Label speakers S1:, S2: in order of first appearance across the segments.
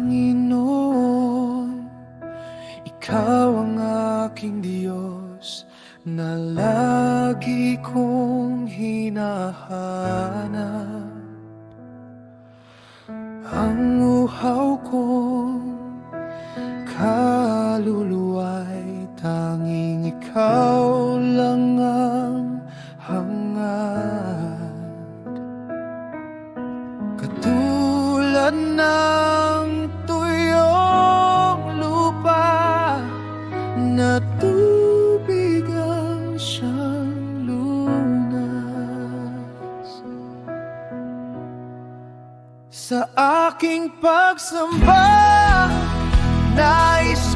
S1: Panginoon Ikaw ang aking Diyos Na lagi kong hinahanap. Ang uhaw kong kaluluwa'y Tanging ikaw lang ang hangad Katulad ng Sa aking pagsamba Nais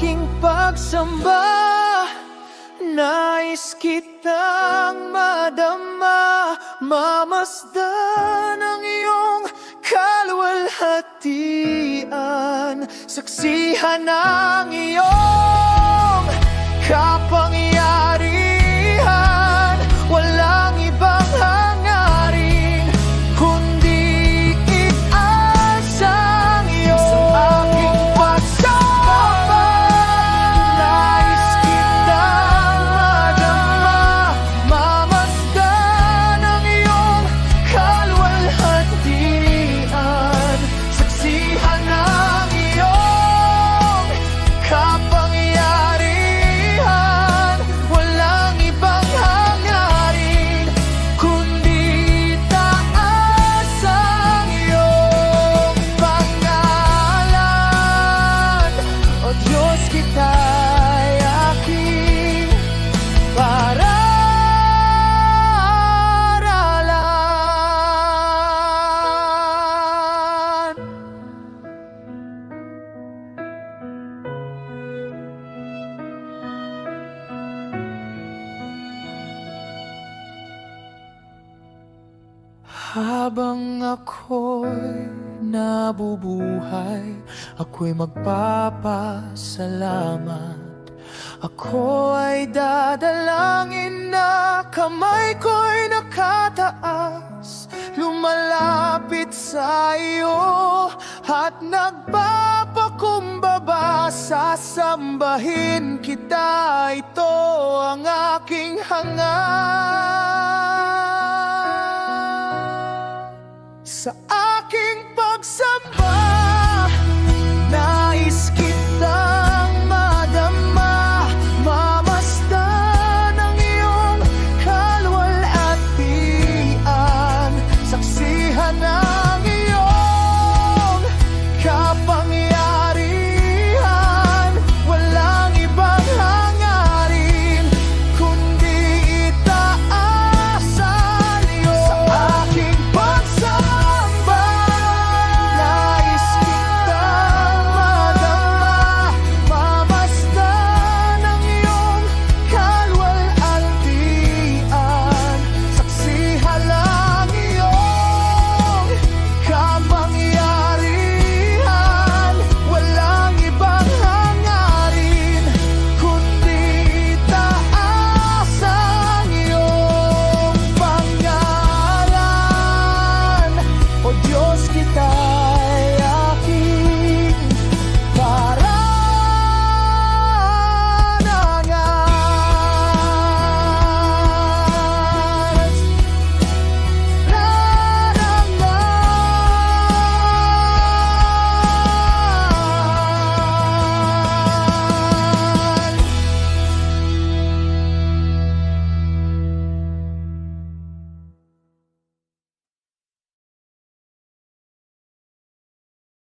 S1: aking pagsamba. Nais kitang madama Mamasdan ang iyong kaluwalhatian Saksihan ang iyong kapangyarihan Habang ako'y nabubuhay Ako'y magpapasalamat. Ako ay dadalangin na kamay ko'y nakataas Lumalapit sa iyo at nagpapakumbaba Sasambahin kita, ito ang aking I